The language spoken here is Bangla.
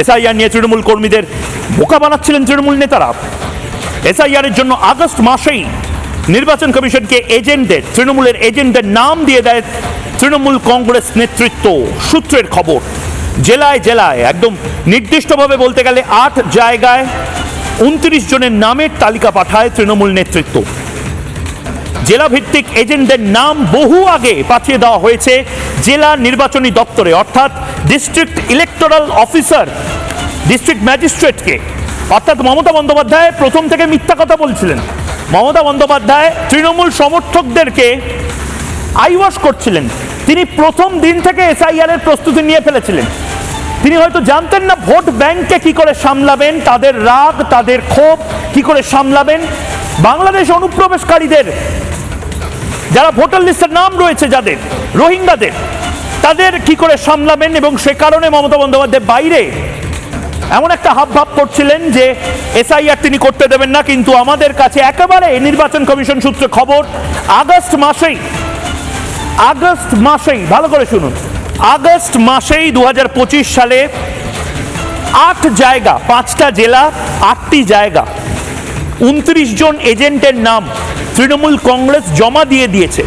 এসআইআর নিয়ে তৃণমূল কর্মীদের বোকা বানাচ্ছিলেন তৃণমূল নেতারা। এসআইআর এর জন্য আগস্ট মাসেই নির্বাচন কমিশনকে এজেন্টের তৃণমূলের এজেন্টের নাম দিয়ে দেয় তৃণমূল কংগ্রেস নেতৃত্ব সূত্রের খবর। জেলায় জেলায়, একদম নির্দিষ্টভাবে বলতে গেলে আট জায়গায় উনত্রিশ জনের নামের তালিকা পাঠায় তৃণমূল নেতৃত্ব। জেলা ভিত্তিক এজেন্টদের নাম বহু আগে পাঠিয়ে দেওয়া হয়েছে জেলা নির্বাচনী দপ্তরে, অর্থাৎ ডিস্ট্রিক্ট ইলেকটোরাল অফিসার ডিস্ট্রিক্ট ম্যাজিস্ট্রেটকে অর্থাৎ মমতা বন্দ্যোপাধ্যায় প্রথম থেকে মিথ্যা কথা বলছিলেন। মমতা বন্দ্যোপাধ্যায় তৃণমূল সমর্থকদেরকে আইওয়াশ করছিলেন। তিনি প্রথম দিন থেকে এসআইআর এর প্রস্তুতি নিয়ে ফেলেছিলেন। তিনি হয়তো জানতেন না ভোট ব্যাংককে কি করে সামলাবেন, তাদের রাগ, তাদের ক্ষোভ কি করে সামলাবেন। বাংলাদেশ অনুপ্রবেশকারীদের যারা ভোটার লিস্টের নাম রয়েছে যাদের, রোহিঙ্গাদের, তাদের কি করে সামলাবেন এবং সে কারণে মমতা বন্দ্যোপাধ্যায় বাইরে? এমন একটা হাব ভাব করছিলেন যে এসআইআর তিনি করতে দেবেন না, কিন্তু আমাদের কাছে একেবারে নির্বাচন কমিশন সূত্রে খবর, আগস্ট মাসেই আগস্ট মাসেই, ভালো করে শুনুন, আগস্ট মাসেই দু হাজার পঁচিশ সালে আট জায়গা, পাঁচটা জেলা, আটটি জায়গা উনত্রিশ জন এজেন্টের নাম তৃণমূল কংগ্রেস জমা দিয়ে দিয়েছে।